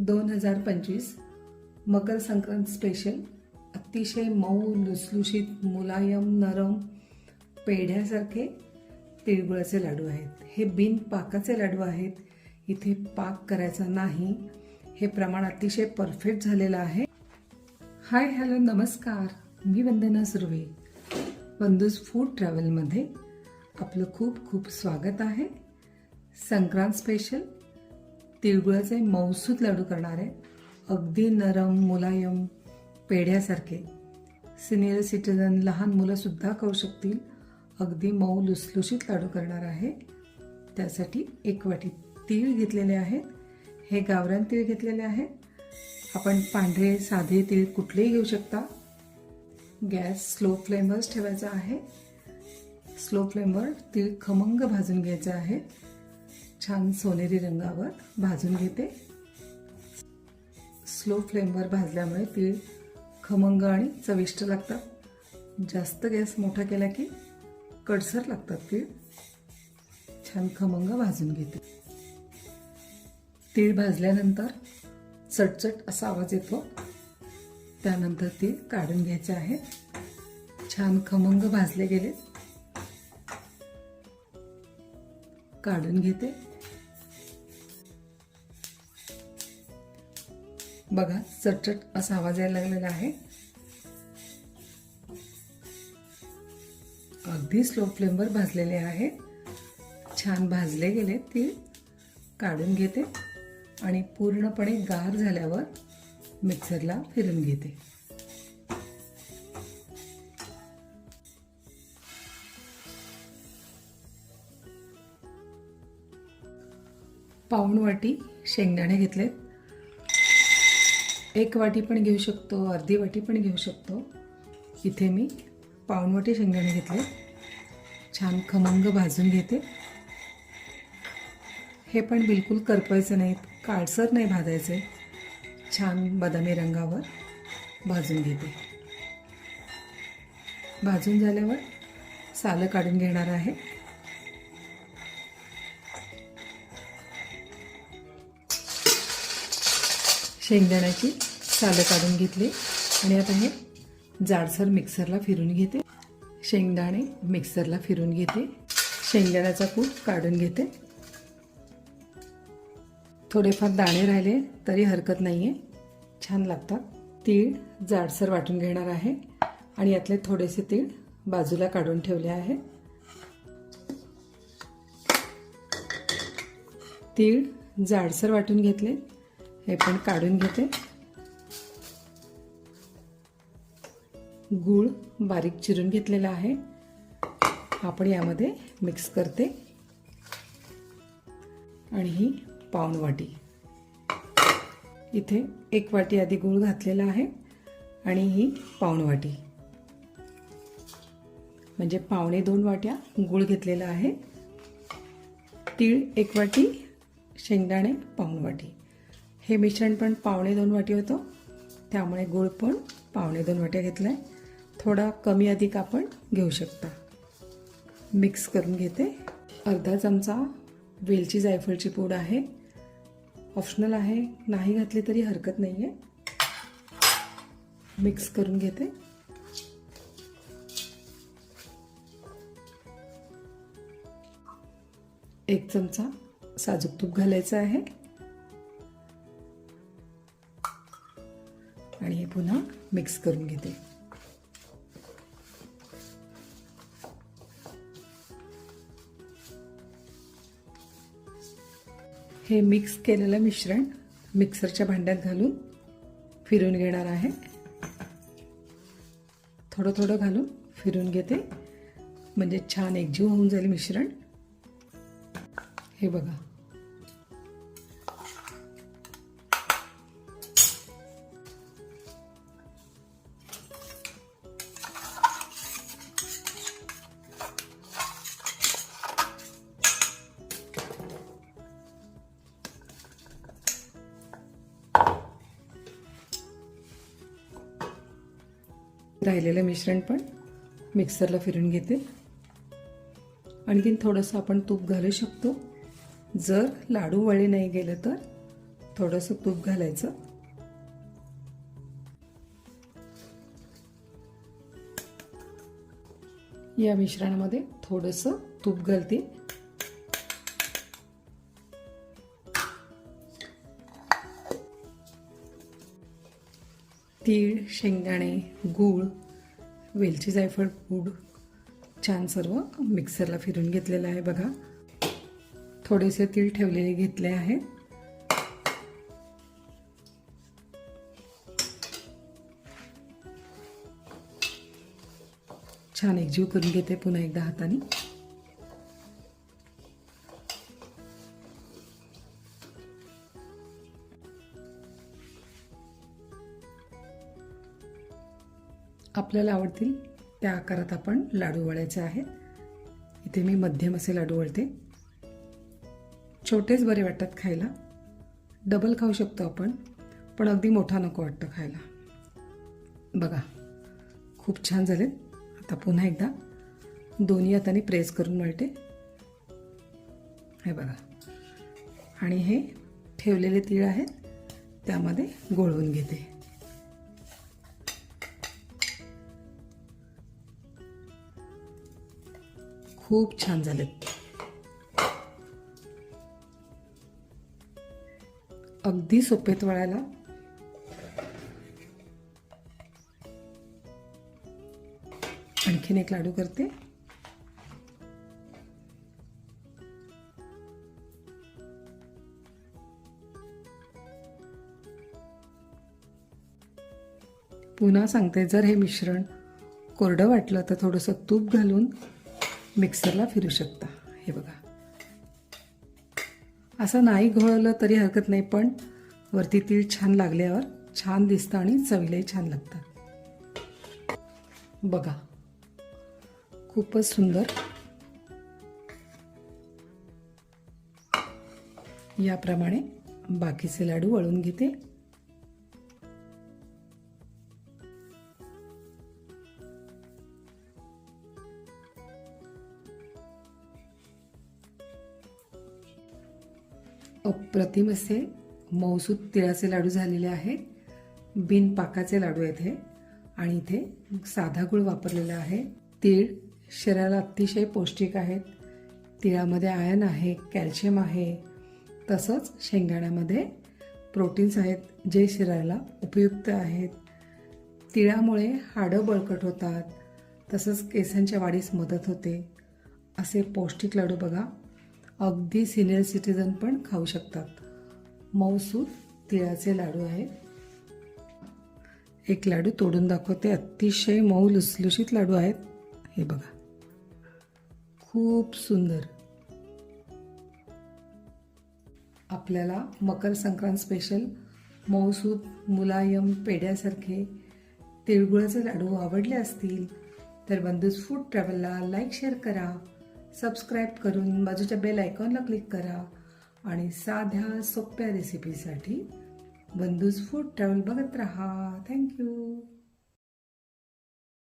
दोन हजार पंचवीस मकर संक्रांत स्पेशल अतिशय मऊ लुसलुशीत मुलायम नरम पेढ्यासारखे तिळगुळाचे लाडू आहेत. हे बिन पाकाचे लाडू आहेत. इथे पाक करायचा नाही. हे प्रमाण अतिशय परफेक्ट झालेलं आहे. हाय हॅलो नमस्कार. मी वंदना सुर्वे. बंधूज फूड ट्रॅव्हलमध्ये आपलं खूप खूप स्वागत आहे. संक्रांत स्पेशल तिळगुळाचे मौसूद लाडू करणार आहे अगदी नरम मुलायम पेढ्यासारखे. सिनियर सिटीजन लहान मुलंसुद्धा खाऊ शकतील. अगदी मऊ लुसलुशीत लाडू करणार आहे. त्यासाठी एक वाटी तीळ घेतलेले आहेत हे गावरान तीळ घेतलेले आहेत आपण पांढरे साधे तीळ कुठलेही घेऊ शकता. गॅस स्लो फ्लेमवरच ठेवायचा आहे. स्लो फ्लेमवर तीळ खमंग भाजून घ्यायचे आहे. छान सोनेरी रंगावर भाजून घेते. स्लो फ्लेमवर भाजल्यामुळे तीळ खमंग आणि चविष्ट लागतात. जास्त गॅस मोठा केला की कडसर लागतात तीळ छान खमंग भाजून घेते. तीळ भाजल्यानंतर चटचट असा आवाज येतो. त्यानंतर तीळ काढून घ्यायचे आहे. छान खमंग भाजले गेले. काढून घेते. बघा चटचट असा आवाज यायला लागलेला आहे. अगदी स्लो फ्लेमवर भाजलेले आहे. छान भाजले गेले ते. काढून घेते आणि पूर्णपणे गार झाल्यावर मिक्सरला फिरून घेते. पाऊण वाटी शेंगदाणे घेतलेत. एक वाटी पण घेऊ शकतो अर्धी वाटी पण घेऊ शकतो. इथे मी पाऊणवाटी शेंगदाणे घेतले. छान खमंग भाजून घेते. हे पण बिलकुल करपायचं नाहीत काळसर नाही भाजायचे. छान बदामी रंगावर भाजून घेते. भाजून झाल्यावर सालं काढून घेणार आहे. शेंगदाण्याची सालं काढून घेतली. आणि आता हे जाडसर मिक्सरला फिरून घेते. शेंगदाणे मिक्सरला फिरून घेते. शेंगदाण्याचा कूट काढून घेते. थोडेफार दाणे राहिले तरी हरकत नाही आहे छान लागतात. तीळ जाडसर वाटून घेणार आहे. आणि यातले थोडेसे तीळ बाजूला काढून ठेवले आहे. तीळ जाडसर वाटून घेतले. हे पण काढून घेते. गूळ बारीक चिरून घेतलेला आहे. आपण यामध्ये मिक्स करते. आणि ही पाऊण वाटी. इथे एक वाटी आधी गूळ घातलेला आहे आणि ही पाऊण वाटी. म्हणजे पावणे दोन वाट्या गूळ घेतलेला आहे. तीळ एक वाटी शेंगदाणे पाऊण वाटी. हे मिश्रण पण पावणे दोन वाटी होतं. त्यामुळे गूळ पण पावणे दोन वाट्या घेतलं आहे थोडा कमी अधिक आपण घेऊ शकता. मिक्स करून घेते. अर्धा चमचा वेलची जायफळची पूड आहे. ऑप्शनल आहे नाही घातली तरी हरकत नाही आहे मिक्स करून घेते. एक चमचा साजूक तूप घालायचं आहे. आणि हे पुन्हा मिक्स करून घेते. हे मिक्स केलेलं मिश्रण मिक्सरच्या भांड्यात घालून फिरून घेणार आहे. थोडं थोडं घालून फिरून घेते. म्हणजे छान एकजीव होऊन जाईल मिश्रण. हे बघा. राहिलेलं मिश्रण पण मिक्सरला फिरून घेते. आणखीन थोडंसं आपण तूप घालू शकतो. जर लाडू वळे नाही गेलं तर थोडंसं तूप घालायचं. या मिश्रणामध्ये थोडंसं तूप घालते. तीळ शेंगदाणे गूळ वेलची जायफळ पूड छान सर्व मिक्सरला फिरून घेतलेलं आहे बघा. थोडेसे तीळ ठेवलेले घेतले आहेत छान एकजीव करून घेते पुन्हा एकदा हाताने. आपल्याला आवडतील त्या आकारात आपण लाडू वळायचे आहेत. इथे मी मध्यम असे लाडू वळते. छोटेच बरे वाटतात खायला. डबल खाऊ शकतो आपण पण अगदी मोठा नको वाटतं खायला. बघा खूप छान झाले आता पुन्हा एकदा दोन्ही हाताने प्रेस करून मळते हे बघा. आणि हे ठेवलेले तीळ आहेत त्यामध्ये गोळवून घेते. खूप छान झालेत अगदी सोपेत वळायला. आणखीन एक लाडू करते. पुन्हा सांगते जर हे मिश्रण कोरडं वाटलं तर थोडंसं तूप घालून मिक्सरला फिरू शकता. हे बघा. असं नाही घोळलं तरी हरकत नाही पण वरती तीळ छान लागल्यावर छान दिसतं आणि चवीलाही छान लागतात बघा. खूपच सुंदर. याप्रमाणे बाकीचे लाडू वळून घेते. अप्रतिम असे मौसूद तिळाचे लाडू झालेले आहेत. बिन पाकाचे लाडू आहेत हे. आणि इथे साधा गुळ वापरलेला आहे. तीळ शरीराला अतिशय पौष्टिक आहेत. तिळामध्ये आयन आहे कॅल्शियम आहे. तसंच शेंगदाण्यामध्ये प्रोटीन्स आहेत जे शरीराला उपयुक्त आहेत. तिळामुळे हाडं बळकट होतात. तसंच केसांच्या वाढीस मदत होते. असे पौष्टिक लाडू बघा. अगदी सिनियर सिटीजन पण खाऊ शकतात. मऊसूद तिळाचे लाडू आहेत एक लाडू तोडून दाखवते. अतिशय मऊ लुसलुशीत लाडू आहेत. हे बघा. खूप सुंदर. आपल्याला मकर संक्रांत स्पेशल मऊसूद मुलायम पेड्यासारखे तिळगुळाचे लाडू आवडले असतील तर बंधूज फूड ट्रॅव्हलला लाईक शेअर करा. सबस्क्राईब करून बाजूच्या बेल आयकॉनला क्लिक करा आणि साध्या सोप्या रेसिपीसाठी बंधूज फूड ट्रॅव्हल बघत राहा. थँक्यू